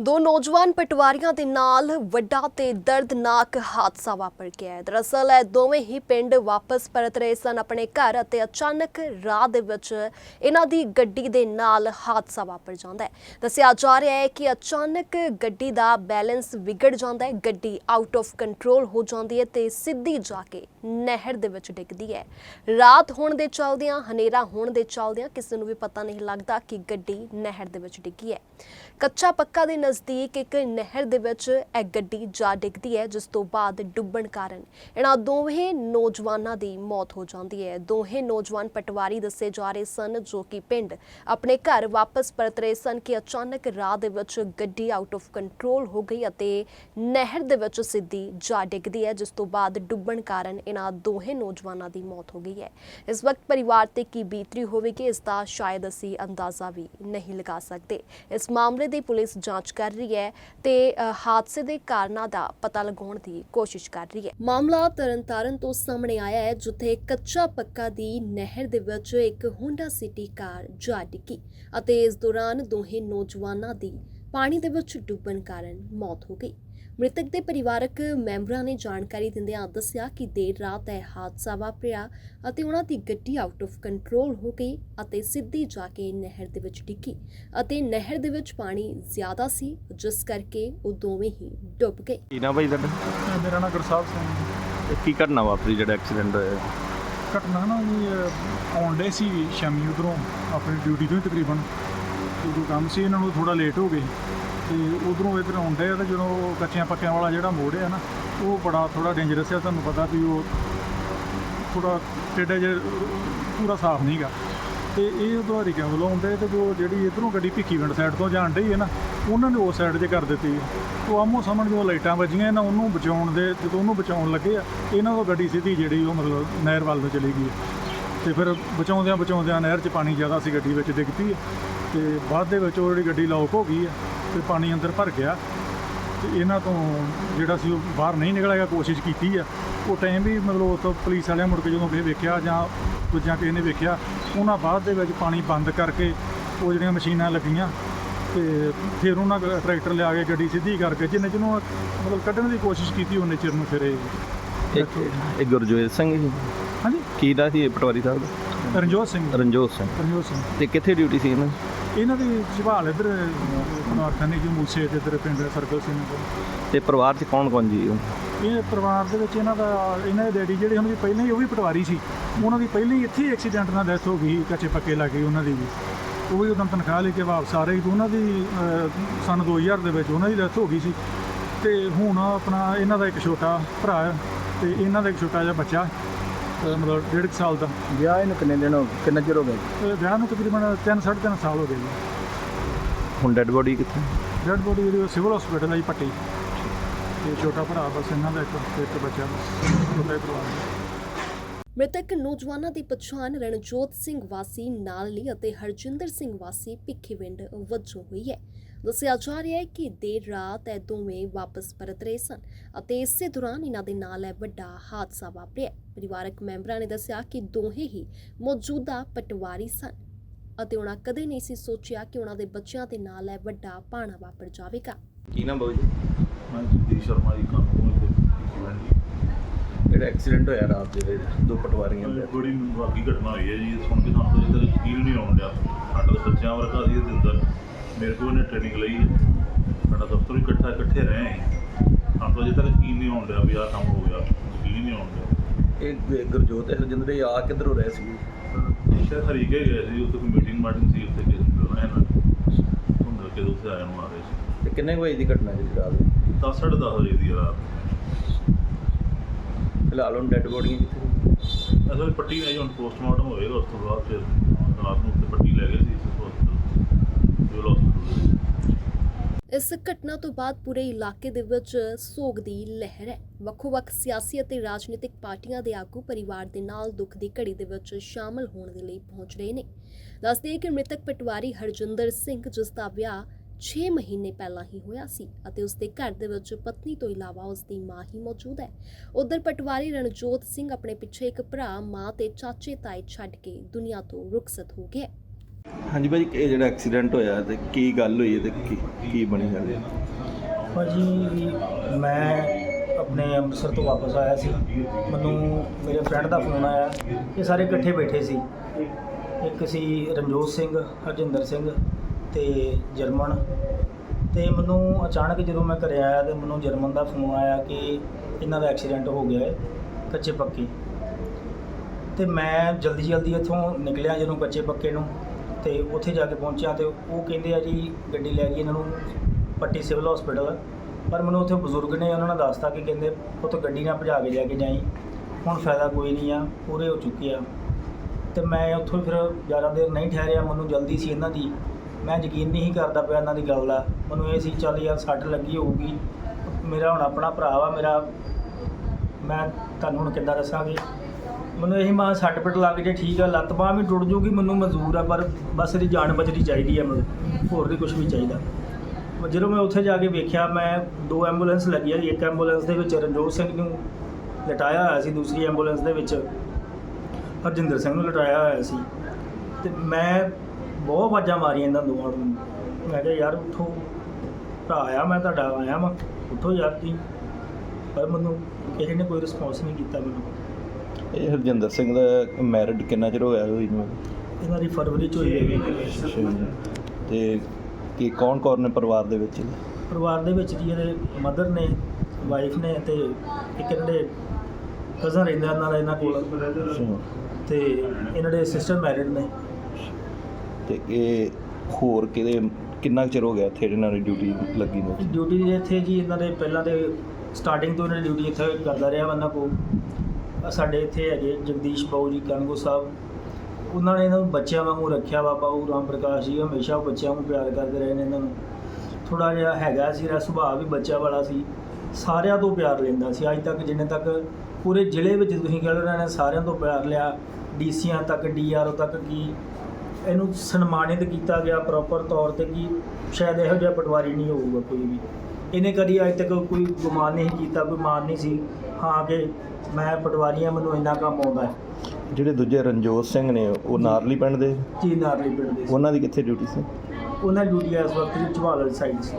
ਦੋ ਨੌਜਵਾਨ ਪਟਵਾਰੀਆਂ ਦੇ ਨਾਲ ਵੱਡਾ ਤੇ ਦਰਦਨਾਕ ਹਾਦਸਾ ਵਾਪਰ ਗਿਆ ਹੈ। ਦਰਅਸਲ, ਇਹ ਦੋਵੇਂ ਹੀ ਪਿੰਡ ਵਾਪਸ ਪਰਤ ਰਹੇ ਸਨ ਆਪਣੇ ਘਰ ਅਤੇ ਅਚਾਨਕ ਰਾਹ ਦੇ ਵਿੱਚ ਇਹਨਾਂ ਦੀ ਗੱਡੀ ਦੇ ਨਾਲ ਹਾਦਸਾ ਵਾਪਰ ਜਾਂਦਾ ਹੈ। ਦੱਸਿਆ ਜਾ ਰਿਹਾ ਹੈ ਕਿ ਅਚਾਨਕ ਗੱਡੀ ਦਾ ਬੈਲੈਂਸ ਵਿਗੜ ਜਾਂਦਾ ਹੈ, ਗੱਡੀ ਆਊਟ ਆਫ ਕੰਟਰੋਲ ਹੋ ਜਾਂਦੀ ਹੈ ਤੇ ਸਿੱਧੀ ਜਾ ਕੇ ਨਹਿਰ ਦੇ ਵਿੱਚ ਡਿੱਗਦੀ ਹੈ। ਰਾਤ ਹੋਣ ਦੇ ਚਲਦਿਆਂ, ਹਨੇਰਾ ਹੋਣ ਦੇ ਚਲਦਿਆਂ ਕਿਸੇ ਨੂੰ ਵੀ ਪਤਾ ਨਹੀਂ ਲੱਗਦਾ ਕਿ ਗੱਡੀ ਨਹਿਰ ਦੇ ਵਿੱਚ ਡਿੱਗੀ ਹੈ। ਕੱਚਾ ਪੱਕਾ ਦੇ ਨਜ਼ਦੀਕ ਇੱਕ ਨਹਿਰ ਦੇ ਵਿੱਚ ਇਹ ਗੱਡੀ ਜਾ ਡਿੱਗਦੀ ਹੈ, ਜਿਸ ਤੋਂ ਬਾਅਦ ਡੁੱਬਣ ਕਾਰਨ ਇਹਨਾਂ ਦੋਵੇਂ ਨੌਜਵਾਨਾਂ ਦੀ ਮੌਤ ਹੋ ਜਾਂਦੀ ਹੈ। ਦੋਹੇ ਨੌਜਵਾਨ ਪਟਵਾਰੀ ਦੱਸੇ ਜਾ ਰਹੇ ਸਨ, ਜੋ ਕਿ ਪਿੰਡ ਆਪਣੇ ਘਰ ਵਾਪਸ ਪਰਤ ਰਹੇ ਸਨ ਕਿ ਅਚਾਨਕ ਰਾਹ ਦੇ ਵਿੱਚ ਗੱਡੀ ਆਊਟ ਆਫ ਕੰਟਰੋਲ ਹੋ ਗਈ ਅਤੇ ਨਹਿਰ ਦੇ ਵਿੱਚ ਸਿੱਧੀ ਜਾ ਡਿੱਗਦੀ ਹੈ, ਜਿਸ ਤੋਂ ਬਾਅਦ ਡੁੱਬਣ ਕਾਰਨ ਇਹਨਾਂ ਦੋਹੇ ਨੌਜਵਾਨਾਂ ਦੀ ਮੌਤ ਹੋ ਗਈ ਹੈ। ਇਸ ਵਕਤ ਪਰਿਵਾਰ ਤੇ ਕੀ ਬੀਤਰੀ ਹੋਵੇਗੀ, ਇਸ ਦਾ ਸ਼ਾਇਦ ਅਸੀਂ ਅੰਦਾਜ਼ਾ ਵੀ ਨਹੀਂ ਲਗਾ ਸਕਦੇ। ਇਸ ਮਾਮਲੇ ਦੀ ਪੁਲਿਸ ਜਾਂਚ ਕਰ ਰਹੀ ਹੈ ਤੇ ਹਾਦਸੇ ਦੇ ਕਾਰਨਾਂ ਦਾ ਪਤਾ ਲਗਾਉਣ ਦੀ ਕੋਸ਼ਿਸ਼ ਕਰ ਰਹੀ ਹੈ। ਮਾਮਲਾ ਤਰਨਤਾਰਨ ਤੋਂ ਸਾਹਮਣੇ ਆਇਆ ਹੈ, ਜਿੱਥੇ ਕੱਚਾ ਪੱਕਾ ਦੀ ਨਹਿਰ ਦੇ ਵਿੱਚ ਇੱਕ ਹੋਂਡਾ ਸਿਟੀ ਕਾਰ ਜਾ ਡਿੱਗੀ ਅਤੇ ਇਸ ਦੌਰਾਨ ਦੋਹੇ ਨੌਜਵਾਨਾਂ ਦੀ ਪਾਣੀ ਦੇ ਵਿੱਚ ਡੁੱਬਣ ਕਾਰਨ ਮੌਤ ਹੋ ਗਈ। ਮ੍ਰਿਤਕ ਦੇ ਪਰਿਵਾਰਕ ਮੈਂਬਰਾਂ ਨੇ ਜਾਣਕਾਰੀ ਦਿੰਦਿਆਂ ਦੱਸਿਆ ਕਿ ਦੇਰ ਰਾਤ ਇਹ ਹਾਦਸਾ ਵਾਪਰਿਆ ਅਤੇ ਉਹਨਾਂ ਦੀ ਗੱਡੀ ਆਊਟ ਆਫ ਕੰਟਰੋਲ ਹੋ ਗਈ ਅਤੇ ਸਿੱਧੀ ਜਾ ਕੇ ਨਹਿਰ ਦੇ ਵਿੱਚ ਡਿੱਗੀ ਅਤੇ ਨਹਿਰ ਦੇ ਵਿੱਚ ਪਾਣੀ ਜ਼ਿਆਦਾ ਸੀ ਜਿਸ ਕਰਕੇ ਉਹ ਦੋਵੇਂ ਹੀ ਡੁੱਬ ਗਏ। ਕੀ ਨਾ ਭਾਈ ਤੁਹਾਡਾ? ਮੇਰਾ ਨਾਮ ਗੁਰਸਾਹਿਬ ਸਿੰਘ। ਇਹ ਕੀ ਘਟਨਾ ਵਾਪਰੀ ਜਿਹੜਾ ਐਕਸੀਡੈਂਟ ਹੋਇਆ? ਘਟਨਾ ਨਾ ਜੀ ਅਹ, ਆਉਣ ਡੇ ਸੀ ਸ਼ਾਮੀ ਉਧਰੋਂ ਆਪਣੀ ਡਿਊਟੀ ਤੋਂ ਹੀ ਤਕਰੀਬਨ। ਤੇ ਕੋਈ ਕੰਮ ਸੀ ਇਹਨਾਂ ਨੂੰ ਥੋੜਾ ਲੇਟ ਹੋ ਗਏ। ਤੇ ਉਧਰੋਂ ਇੱਧਰ ਆਉਣ ਆ ਤੇ ਜਦੋਂ ਉਹ ਕੱਚਿਆਂ ਪੱਕਿਆਂ ਵਾਲਾ ਜਿਹੜਾ ਮੋੜ ਹੈ ਨਾ, ਉਹ ਬੜਾ ਥੋੜਾ ਡੇਂਜਰਸ ਹੈ ਤੁਹਾਨੂੰ ਪਤਾ ਵੀ ਉਹ ਥੋੜਾ ਟੇਡਾ ਜਿਹਾ, ਪੂਰਾ ਸਾਫ਼ ਨਹੀਂਗਾ ਤੇ ਇਹ ਉਧਾਰੀ ਕਿਉਂ ਵੱਲੋਂ ਆਉਂਦੇ ਤੇ ਜੋ ਜਿਹੜੀ ਇਧਰੋਂ ਗੱਡੀ ਭਿੱਖੀ ਪਿੰਡ ਸਾਈਡ ਤੋਂ ਜਾਣ ਡਈ ਹੈ ਨਾ, ਉਹਨਾਂ ਨੇ ਉਸ ਸਾਈਡ 'ਤੇ ਕਰ ਦਿੱਤੀ ਉਹ ਆਮੋ ਸਾਹਮਣੇ ਜਦੋਂ ਲਾਈਟਾਂ ਵੱਜੀਆਂ ਇਹਨਾਂ, ਉਹਨੂੰ ਬਚਾਉਣ ਦੇ, ਜਦੋਂ ਉਹਨੂੰ ਬਚਾਉਣ ਲੱਗੇ ਆ, ਇਹਨਾਂ ਤੋਂ ਗੱਡੀ ਸਿੱਧੀ ਜਿਹੜੀ ਉਹ ਮਤਲਬ ਨਹਿਰ ਵੱਲ ਨੂੰ ਚਲੀ ਗਈ ਤੇ ਫਿਰ ਬਚਾਉਂਦਿਆਂ ਬਚਾਉਂਦਿਆਂ ਨਹਿਰ 'ਚ ਪਾਣੀ ਜ਼ਿਆਦਾ ਸੀ ਗੱਡੀ ਵਿੱਚ ਡਿੱਗਦੀ ਹੈ ਤੇ ਬਾਅਦ ਦੇ ਵਿੱਚ ਉਹ ਜਿਹੜੀ ਗੱਡੀ ਲੌਕ ਹੋ ਗਈ ਹੈ ਤੇ ਪਾਣੀ ਅੰਦਰ ਭਰ ਗਿਆ ਤੇ ਇਹਨਾਂ ਤੋਂ ਜਿਹੜਾ ਸੀ ਉਹ ਬਾਹਰ ਨਹੀਂ ਨਿਕਲਿਆ ਕੋਸ਼ਿਸ਼ ਕੀਤੀ ਆ। ਉਹ ਟਾਈਮ ਵੀ ਮਤਲਬ ਉੱਥੋਂ ਪੁਲਿਸ ਵਾਲਿਆਂ ਮੁੜ ਕੇ ਜਦੋਂ ਕਿਸੇ ਵੇਖਿਆ ਜਾਂ ਦੂਜਿਆਂ ਕਿਸੇ ਨੇ ਵੇਖਿਆ ਉਹਨਾਂ ਬਾਅਦ ਦੇ ਵਿੱਚ ਪਾਣੀ ਬੰਦ ਕਰਕੇ ਉਹ ਜਿਹੜੀਆਂ ਮਸ਼ੀਨਾਂ ਲੱਗੀਆਂ ਤੇ ਫਿਰ ਉਹਨਾਂ ਟਰੈਕਟਰ ਲਿਆ ਕੇ ਗੱਡੀ ਸਿੱਧੀ ਕਰਕੇ ਜਿੰਨੇ ਜਿਹਨੂੰ ਮਤਲਬ ਕੱਢਣ ਦੀ ਕੋਸ਼ਿਸ਼ ਕੀਤੀ ਉਹਨੇ ਚਿਰ ਨੂੰ ਫਿਰ ਇਹ ਗੁਰਜੋਤ ਸਿੰਘ ਜੀ। ਹਾਂਜੀ। ਕੀ ਦਾ ਸੀ ਇਹ ਪਟਵਾਰੀ ਸਾਹਿਬ ਦਾ? ਰਣਜੋਤ ਸਿੰਘ। ਰਣਜੋਤ ਸਿੰਘ। ਰਣਜੋਤ ਸਿੰਘ। ਤੇ ਕਿੱਥੇ ਡਿਊਟੀ ਸੀ ਇਹਨਾਂ ਦੀ? ਇਹਨਾਂ ਦੀ ਜਵਾਲ ਇੱਧਰ ਨਾਰਥਨ ਜੀ ਮੂਸੇ ਤੇ ਇੱਧਰ ਪਿੰਡ ਸਰਕਲ ਸਿੰਘ ਤੇ ਪਰਿਵਾਰ 'ਚ ਕੌਣ ਕੌਣ ਜੀ? ਇਹ ਪਰਿਵਾਰ ਦੇ ਵਿੱਚ ਇਹਨਾਂ ਦਾ ਇਹਨਾਂ ਦੇ ਡੈਡੀ ਜਿਹੜੇ ਉਹਨਾਂ ਦੀ ਪਹਿਲਾਂ ਹੀ ਉਹ ਵੀ ਪਟਵਾਰੀ ਸੀ। ਉਹਨਾਂ ਦੀ ਪਹਿਲਾਂ ਹੀ ਇੱਥੇ ਐਕਸੀਡੈਂਟ ਨਾਲ ਡੈਥ ਹੋ ਗਈ ਕੱਚੇ ਪੱਕੇ ਲੱਗੇ ਉਹਨਾਂ ਦੀ ਵੀ। ਉਹ ਵੀ ਉਦੋਂ ਤਨਖਾਹ ਲੈ ਕੇ ਵਾਪਸ ਆ ਰਹੇ ਸੀ ਉਹਨਾਂ ਦੀ ਅਹ, ਸੰਨ 2000 ਦੇ ਵਿੱਚ ਉਹਨਾਂ ਦੀ ਡੈਥ ਹੋ ਗਈ ਸੀ। ਤੇ ਹੁਣ ਆਪਣਾ ਇਹਨਾਂ ਦਾ ਇੱਕ ਛੋਟਾ ਭਰਾ ਹੈ ਤੇ ਇਹਨਾਂ ਦਾ ਇੱਕ ਛੋਟਾ ਜਿਹਾ ਬੱਚਾ। ਅਹ, ਮਤਲਬ ਡੇਢ ਕੁ ਸਾਲ ਦਾ। ਵਿਆਹ ਇਹਨੂੰ ਕਿੰਨੇ ਦਿਨ ਹੋ ਗਏ? ਕਿੰਨਾ ਚਿਰ ਹੋ ਗਿਆ ਤੇ ਵਿਆਹ ਨੂੰ ਤਕਰੀਬਨ 3 3.5 ਸਾਲ ਹੋ ਗਏ ਜੀ। ਹੁਣ ਡੈੱਡ ਬੋਡੀ ਕਿੱਥੇ? ਡੈਡ ਬੋਡੀ ਜਿਹੜੀ ਸਿਵਲ ਹਸਪੀਟਲ ਹੈ ਜੀ ਪੱਟੀ। ਤੇ ਛੋਟਾ ਭਰਾ ਬਸ ਇਹਨਾਂ ਦਾ ਇੱਕ ਇੱਕ ਬੱਚਾ ਬਸ ਛੋਟਾ ਹੀ ਪਰਿਵਾਰ। ਹੈ ਮ੍ਰਿਤਕ ਨੌਜਵਾਨਾਂ ਦੀ ਪਛਾਣ ਰਣਜੋਤ ਸਿੰਘ ਵਾਸੀ ਨਾਲਲੀ ਅਤੇ ਹਰਜਿੰਦਰ ਸਿੰਘ ਵਾਸੀ ਭਿੱਖੀਵਿੰਡ ਵਜੋਂ ਹੋਈ ਹੈ। ਦੱਸਿਆ ਜਾ ਰਿਹਾ ਹੈ ਕਿ ਦੇਰ ਰਾਤ ਇਹ ਦੋਵੇਂ ਵਾਪਸ ਪਰਤ ਰਹੇ ਸਨ ਅਤੇ ਇਸੇ ਦੌਰਾਨ ਇਹਨਾਂ ਦੇ ਨਾਲ ਇਹ ਵੱਡਾ ਹਾਦਸਾ ਵਾਪਰਿਆ। ਪਰਿਵਾਰਕ ਮੈਂਬਰਾਂ ਨੇ ਦੱਸਿਆ ਕਿ ਦੋਹੇ ਹੀ ਮੌਜੂਦਾ ਪਟਵਾਰੀ ਸਨ ਅਤੇ ਉਹਨਾਂ ਕਦੇ ਨਹੀਂ ਸੀ ਸੋਚਿਆ ਕਿ ਉਹਨਾਂ ਦੇ ਬੱਚਿਆਂ ਦੇ ਨਾਲ ਇਹ ਵੱਡਾ ਪਾਣਾ ਵਾਪਰ ਜਾਵੇਗਾ। ਕੀ ਨਾ ਬਾਬੂ ਜੀ? ਮੈਂ ਜਗਦੀਸ਼ ਸ਼ਰਮਾ ਜੀ ਕਾਨੂੰਨ ਦੇ ਜੀ ਜਿਹੜਾ ਐਕਸੀਡੈਂਟ ਹੋਇਆ ਰਾਤ ਦੇ ਵਿੱਚ ਦੋ ਪਟਵਾਰੀਆਂ ਦੇ। ਬੜੀ ਵਿਭਾਗੀ ਘਟਨਾ ਹੋਈ ਹੈ ਜੀ। ਇਹ ਸੁਣ ਕੇ ਸਾਨੂੰ ਤਾਂ ਇਹਦਾ ਯਕੀਨ ਨਹੀਂ ਆਉਣ ਡਿਆ। ਸਾਡਾ ਬੱਚਿਆਂ ਵਰਗਾ ਸੀ ਇਹਦੇ ਅੰਦਰ ਮੇਰੇ ਕੋਲ ਇਹਨੇ ਟ੍ਰੇਨਿੰਗ ਲਈ। ਹੈ ਸਾਡਾ ਦਫ਼ਤਰ ਇਕੱਠਾ ਇਕੱਠੇ ਰਹੇ ਹਾਂ ਸਾਨੂੰ ਤਾਂ ਅਜੇ ਤੱਕ ਯਕੀਨ ਨਹੀਂ ਆਉਣ ਡਿਆ ਵੀ ਆਹ ਕੰਮ ਹੋ ਗਿਆ। ਯਕੀਨ ਨਹੀਂ ਆਉਣ ਡਿਆ। ਇਹ ਗੁਰਜੋਤ ਹਰਜਿੰਦਰ ਇਹ ਆ ਕਿੱਧਰੋਂ ਰਹੇ ਸੀ ਇਹ ਸ਼ਾਇਦ ਹਰੀਕੇ ਗਏ ਸੀ ਉੱਥੇ ਕੋਈ ਮੀਟਿੰਗ ਮਾਟਿੰਗ ਸੀ ਉੱਥੇ ਕਿਸੇ ਨੂੰ ਬੁਲਾਇਆ ਨਾ। ਹੁੰਦਾ ਕਿ ਉੱਥੇ ਆਇਆ ਨੂੰ ਆ ਰਹੇ ਸੀ। ਤੇ ਕਿੰਨੇ ਵਜੇ ਦੀ ਘਟਨਾ ਜੀ ਰਾਤ ਸਾਢੇ ਦਸ ਵਜੇ ਦੀ ਰਾਤ। ਫਿਲਹਾਲ ਹੁਣ ਡੈੱਡ ਬੋਡੀਆਂ ਕਿੱਥੇ? ਅਸਲ ਪੱਟੀ ਆਈ ਹੁਣ ਪੋਸਟਮਾਰਟਮ ਹੋਏਗਾ ਉਸ ਤੋਂ ਬਾਅਦ ਫਿਰ ਰਾਤ ਨੂੰ ਉੱਥੇ ਪੱਟੀ ਲੈ ਗਏ ਸੀ ਹਸਪਤਾਲ ਸਿਵਲ ਹਸਪਤਾਲ ਇਸ ਘਟਨਾ ਤੋਂ ਬਾਅਦ ਪੂਰੇ ਇਲਾਕੇ ਦੇ ਵਿੱਚ ਸੋਗ ਦੀ ਲਹਿਰ ਹੈ। ਵੱਖੋ-ਵੱਖ ਸਿਆਸੀ ਅਤੇ ਰਾਜਨੀਤਿਕ ਪਾਰਟੀਆਂ ਦੇ ਆਗੂ ਪਰਿਵਾਰ ਦੇ ਨਾਲ ਦੁੱਖ ਦੀ ਘੜੀ ਦੇ ਵਿੱਚ ਸ਼ਾਮਲ ਹੋਣ ਦੇ ਲਈ ਪਹੁੰਚ ਰਹੇ ਨੇ। ਦੱਸਦੇ ਕਿ ਮ੍ਰਿਤਕ ਪਟਵਾਰੀ ਹਰਜਿੰਦਰ ਸਿੰਘ, ਜਿਸ ਦਾ ਵਿਆਹ 6 ਮਹੀਨੇ ਪਹਿਲਾਂ ਹੀ ਹੋਇਆ ਸੀ ਅਤੇ ਉਸ ਦੇ ਘਰ ਦੇ ਵਿੱਚ ਪਤਨੀ ਤੋਂ ਇਲਾਵਾ ਉਸ ਦੀ ਮਾਂ ਹੀ ਮੌਜੂਦ ਹੈ। ਉਧਰ ਪਟਵਾਰੀ ਰਣਜੋਤ ਸਿੰਘ ਆਪਣੇ ਪਿੱਛੇ ਇੱਕ ਭਰਾ, ਮਾਂ ਤੇ ਚਾਚੇ ਤਾਏ ਛੱਡ ਕੇ ਦੁਨੀਆ ਤੋਂ ਰੁਖਸਤ ਹੋ ਗਿਆ ਹਾਂਜੀ ਭਾਈ ਇਹ ਜਿਹੜਾ ਐਕਸੀਡੈਂਟ ਹੋਇਆ ਤੇ ਕੀ ਗੱਲ ਹੋਈ ਹੈ ਤੇ ਕੀ ਕੀ ਬਣੀ ਗੱਲ? ਹੈ ਭਾਜੀ, ਮੈਂ ਆਪਣੇ ਅੰਮ੍ਰਿਤਸਰ ਤੋਂ ਵਾਪਸ ਆਇਆ ਸੀ। ਮੈਨੂੰ ਮੇਰੇ ਫਰੈਂਡ ਦਾ ਫੋਨ ਆਇਆ। ਇਹ ਸਾਰੇ ਇਕੱਠੇ ਬੈਠੇ ਸੀ। ਇੱਕ ਸੀ ਰਣਜੋਤ ਸਿੰਘ, ਹਰਜਿੰਦਰ ਸਿੰਘ ਤੇ ਜਰਮਨ। ਤੇ ਮੈਨੂੰ ਅਚਾਨਕ ਜਦੋਂ ਮੈਂ ਘਰੇ ਆਇਆ ਤੇ ਮੈਨੂੰ ਜਰਮਨ ਦਾ ਫੋਨ ਆਇਆ ਕਿ ਇਹਨਾਂ ਦਾ ਐਕਸੀਡੈਂਟ ਹੋ ਗਿਆ ਹੈ, ਕੱਚੇ ਪੱਕੇ। ਤੇ ਮੈਂ ਜਲਦੀ ਜਲਦੀ ਇੱਥੋਂ ਨਿਕਲਿਆ ਜਦੋਂ ਕੱਚੇ ਪੱਕੇ ਨੂੰ। ਤੇ ਉੱਥੇ ਜਾ ਕੇ ਪਹੁੰਚਿਆ ਤੇ ਉਹ ਕਹਿੰਦੇ ਆ ਜੀ, ਗੱਡੀ ਲੈ ਗਈ ਇਹਨਾਂ ਨੂੰ, ਪੱਟੀ ਸਿਵਲ ਹਸਪੀਟਲ ਪਰ ਮੈਨੂੰ ਉੱਥੇ ਬਜ਼ੁਰਗ ਨੇ ਉਹਨਾਂ ਨੇ ਦੱਸਤਾ ਕਿ ਕਹਿੰਦੇ ਉੱਥੇ ਗੱਡੀ ਨਾਲ ਭਜਾ ਕੇ ਲੈ ਕੇ ਜਾਈ। ਹੁਣ ਫਾਇਦਾ ਕੋਈ ਨਹੀਂ ਆ, ਪੂਰੇ ਹੋ ਚੁੱਕੇ ਆ। ਤੇ ਮੈਂ ਉੱਥੋਂ ਫਿਰ ਜ਼ਿਆਦਾ ਦੇਰ ਨਹੀਂ ਠਹਿਰਿਆ, ਮੈਨੂੰ ਜਲਦੀ ਸੀ ਇਹਨਾਂ ਦੀ। ਮੈਂ ਯਕੀਨ ਨਹੀਂ ਕਰਦਾ ਪਿਆ ਇਹਨਾਂ ਦੀ ਗੱਲ ਦਾ। ਮੈਨੂੰ ਇਹ ਸੀ, ਚੱਲ ਯਾਰ, ਸੱਟ ਲੱਗੀ ਹੋਊਗੀ। ਮੇਰਾ ਹੁਣ ਆਪਣਾ ਭਰਾ ਵਾ, ਮੇਰਾ, ਮੈਂ ਤੁਹਾਨੂੰ ਹੁਣ ਕਿੱਦਾਂ ਦੱਸਾਂਗੀ? ਮੈਨੂੰ ਇਹ ਮਾਂ ਸੱਟ ਪਿੱਟ ਲੱਗ ਜੇ ਠੀਕ ਆ, ਲੱਤ ਬਾਂਹ ਵੀ ਟੁੱਟ ਜੂਗੀ, ਮੈਨੂੰ ਮਨਜ਼ੂਰ ਆ, ਪਰ ਬਸ ਇਹਦੀ ਜਾਨ ਬਚਣੀ ਚਾਹੀਦੀ ਆ ਮੈਨੂੰ। ਹੋਰ ਨਹੀਂ ਕੁਝ ਵੀ ਚਾਹੀਦਾ। ਜਦੋਂ ਮੈਂ ਉੱਥੇ ਜਾ ਕੇ ਵੇਖਿਆ, ਮੈਂ ਦੋ ਐਂਬੂਲੈਂਸ ਲੱਗੀਆਂ ਇੱਕ ਐਂਬੂਲੈਂਸ ਦੇ ਵਿੱਚ ਰਣਜੋਤ ਸਿੰਘ ਨੂੰ ਲਟਾਇਆ ਹੋਇਆ ਸੀ, ਦੂਸਰੀ ਐਂਬੂਲੈਂਸ ਦੇ ਵਿੱਚ ਹਰਜਿੰਦਰ ਸਿੰਘ ਨੂੰ ਲਟਾਇਆ ਹੋਇਆ ਸੀ। ਤੇ ਮੈਂ ਬਹੁਤ ਆਵਾਜ਼ਾਂ ਮਾਰੀਆਂ ਇਹਨਾਂ ਦੋਵਾਂ ਨੂੰ। ਮੈਂ ਕਿਹਾ, ਯਾਰ, ਉੱਠੋ। ਭਰਾ ਆਇਆ ਮੈਂ, ਤੁਹਾਡਾ ਆਇਆ ਮੈਂ ਉੱਠੋ ਯਾਰ ਤੁਸੀਂ ਪਰ ਮੈਨੂੰ ਕਿਸੇ ਨੇ ਕੋਈ ਰਿਸਪੌਂਸ ਨਹੀਂ ਕੀਤਾ ਮੈਨੂੰ। ਇਹ ਹਰਜਿੰਦਰ ਸਿੰਘ ਦਾ ਮੈਰਿਡ ਕਿੰਨਾ ਚਿਰ ਹੋਇਆ ਹੋਈ ਨੂੰ ਇਹਨਾਂ ਦੀ ਫਰਵਰੀ ਚ ਹੋਈ ਹੈਗੀ ਤੇ ਕੀ ਕੌਣ ਕੌਣ ਨੇ ਪਰਿਵਾਰ ਦੇ ਵਿੱਚ ਪਰਿਵਾਰ ਦੇ ਵਿੱਚ ਜੀ ਇਹਦੇ ਮਦਰ ਨੇ ਵਾਈਫ ਨੇ ਤੇ ਇੱਕ ਇਹਨਾਂ ਦੇ ਕਜ਼ਨ ਰਹਿੰਦਾ ਦਾ ਇਹਨਾਂ ਕੋਲ। ਤੇ ਇਹਨਾਂ ਦੇ ਸਿਸਟਰ ਮੈਰਿਡ ਨੇ। ਤੇ ਇਹ ਹੋਰ ਕਿਹਦੇ ਕਿੰਨਾ ਕੁ ਚਿਰ ਹੋ ਗਿਆ ਇੱਥੇ ਇਹਨਾਂ ਦੀ ਡਿਊਟੀ ਲੱਗੀ ਨੂੰ? ਡਿਊਟੀ ਇੱਥੇ ਜੀ ਇਹਨਾਂ ਦੇ ਪਹਿਲਾਂ ਦੇ ਸਟਾਰਟਿੰਗ ਤੋਂ ਇਹਨਾਂ ਦੀ ਡਿਊਟੀ ਇੱਥੇ ਕਰਦਾ ਰਿਹਾ ਕੋਲ। ਆਹ ਸਾਡੇ ਇੱਥੇ ਹੈਗੇ ਜਗਦੀਸ਼ ਬਾਊ ਜੀ ਕਨਗੋ ਸਾਹਿਬ। ਉਹਨਾਂ ਨੇ ਇਹਨਾਂ ਨੂੰ ਬੱਚਿਆਂ ਵਾਂਗੂ ਰੱਖਿਆ ਵਾ ਬਾਊ ਰਾਮ ਪ੍ਰਕਾਸ਼ ਜੀ ਹਮੇਸ਼ਾ ਉਹ ਬੱਚਿਆਂ ਨੂੰ ਪਿਆਰ ਕਰਦੇ ਰਹੇ ਨੇ ਇਹਨਾਂ ਨੂੰ। ਥੋੜਾ ਜਿਹਾ ਹੈਗਾ ਸੀ, ਇਹਦਾ ਸੁਭਾਅ ਵੀ ਬੱਚਾ ਵਾਲਾ ਸੀ। ਸਾਰਿਆਂ ਤੋਂ ਪਿਆਰ ਲੈਂਦਾ ਸੀ। ਅੱਜ ਤੱਕ ਜਿੰਨੇ ਤੱਕ ਪੂਰੇ ਜ਼ਿਲ੍ਹੇ ਵਿੱਚ ਤੁਸੀਂ ਕਹਿ ਲਓ ਇਹਨਾਂ ਨੇ ਸਾਰਿਆਂ ਤੋਂ ਪਿਆਰ ਲਿਆ। ਡੀਸੀਆਂ ਤੱਕ, ਡੀਆਰਓ ਤੱਕ ਕੀ ਇਹਨੂੰ ਸਨਮਾਨਿਤ ਕੀਤਾ ਗਿਆ ਪ੍ਰੋਪਰ ਤੌਰ ਤੇ ਕਿ ਸ਼ਾਇਦ ਇਹੋ ਜਿਹਾ ਪਟਵਾਰੀ ਨਹੀਂ ਹੋਊਗਾ ਕੋਈ ਵੀ। ਇਹਨੇ ਕਦੀ ਅੱਜ ਤੱਕ ਕੋਈ ਗੁਮਾਨ ਨਹੀਂ ਕੀਤਾ, ਕੋਈ ਮਾਨ ਨਹੀਂ ਸੀ। ਹਾਂ ਕਿ ਮੈਂ ਪਟਵਾਰੀ ਹਾਂ ਮੈਨੂੰ ਇੰਨਾ ਕੰਮ ਆਉਂਦਾ ਹੈ। ਜਿਹੜੇ ਦੂਜੇ ਰਣਜੋਤ ਸਿੰਘ ਨੇ ਉਹ ਨਾਰਲੀ ਪਿੰਡ ਦੇ? ਜੀ ਨਾਰਲੀ ਪਿੰਡ ਦੇ ਸੀ। ਉਹਨਾਂ ਦੀ ਕਿੱਥੇ ਡਿਊਟੀ ਸੀ? ਉਹਨਾਂ ਦੀ ਡਿਊਟੀ ਇਸ ਵਕਤ ਜੀ ਝਵਾਲ ਵਾਲੀ ਸਾਈਡ ਸੀ।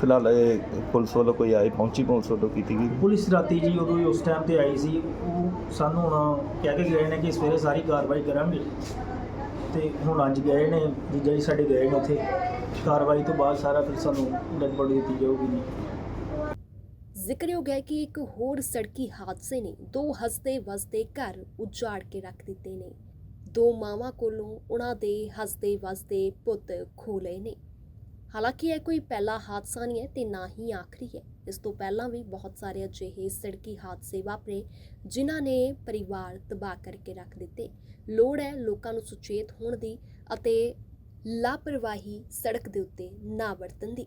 ਫਿਲਹਾਲ ਇਹ ਪੁਲਿਸ ਵੱਲੋਂ ਕੋਈ ਆਈ ਪਹੁੰਚੀ ਪੁਲਿਸ ਵੱਲੋਂ ਕੀਤੀ ਗਈ? ਪੁਲਿਸ ਰਾਤੀ ਜੀ ਉਦੋਂ ਹੀ ਉਸ ਟਾਈਮ ਤੇ ਆਈ ਸੀ। ਉਹ ਸਾਨੂੰ ਹੁਣ ਕਹਿ ਕੇ ਗਏ ਨੇ ਕਿ ਸਵੇਰੇ ਸਾਰੀ ਕਾਰਵਾਈ ਕਰਾਂਗੇ। ਤੇ ਹੁਣ ਅੱਜ ਗਏ ਨੇ ਜੀਜਾ ਜੀ ਸਾਡੇ ਗਏ ਨੇ ਉੱਥੇ। ਕਾਰਵਾਈ ਤੋਂ ਬਾਅਦ ਸਾਰਾ ਫਿਰ ਸਾਨੂੰ ਡੈਡ ਬੋਡੀ ਦਿੱਤੀ ਜਾਊਗੀ ਜੀ। ਜ਼ਿਕਰਯੋਗ ਹੈ ਕਿ ਇੱਕ ਹੋਰ ਸੜਕੀ ਹਾਦਸੇ ਨੇ, ਦੋ ਹੱਸਦੇ ਵਸਦੇ ਘਰ ਉਜਾੜ ਕੇ ਰੱਖ ਦਿੱਤੇ ਨੇ। ਦੋ ਮਾਵਾਂ ਕੋਲੋਂ ਉਹਨਾਂ ਦੇ ਹੱਸਦੇ ਵਸਦੇ ਪੁੱਤ ਖੋ ਲਏ ਨੇ। ਹਾਲਾਂਕਿ ਇਹ ਕੋਈ ਪਹਿਲਾ ਹਾਦਸਾ ਨਹੀਂ ਹੈ ਤੇ ਨਾ ਹੀ ਆਖਰੀ ਹੈ। ਇਸ ਤੋਂ ਪਹਿਲਾਂ ਵੀ ਬਹੁਤ ਸਾਰੇ ਅਜਿਹੇ ਸੜਕੀ ਹਾਦਸੇ ਵਾਪਰੇ, ਜਿਨ੍ਹਾਂ ਨੇ ਪਰਿਵਾਰ ਤਬਾਹ ਕਰਕੇ ਰੱਖ ਦਿੱਤੇ। ਲੋੜ ਹੈ ਲੋਕਾਂ ਨੂੰ ਸੁਚੇਤ ਹੋਣ ਦੀ ਅਤੇ ਲਾਪਰਵਾਹੀ ਸੜਕ ਦੇ ਉੱਤੇ ਨਾ ਵਰਤਣ ਦੀ।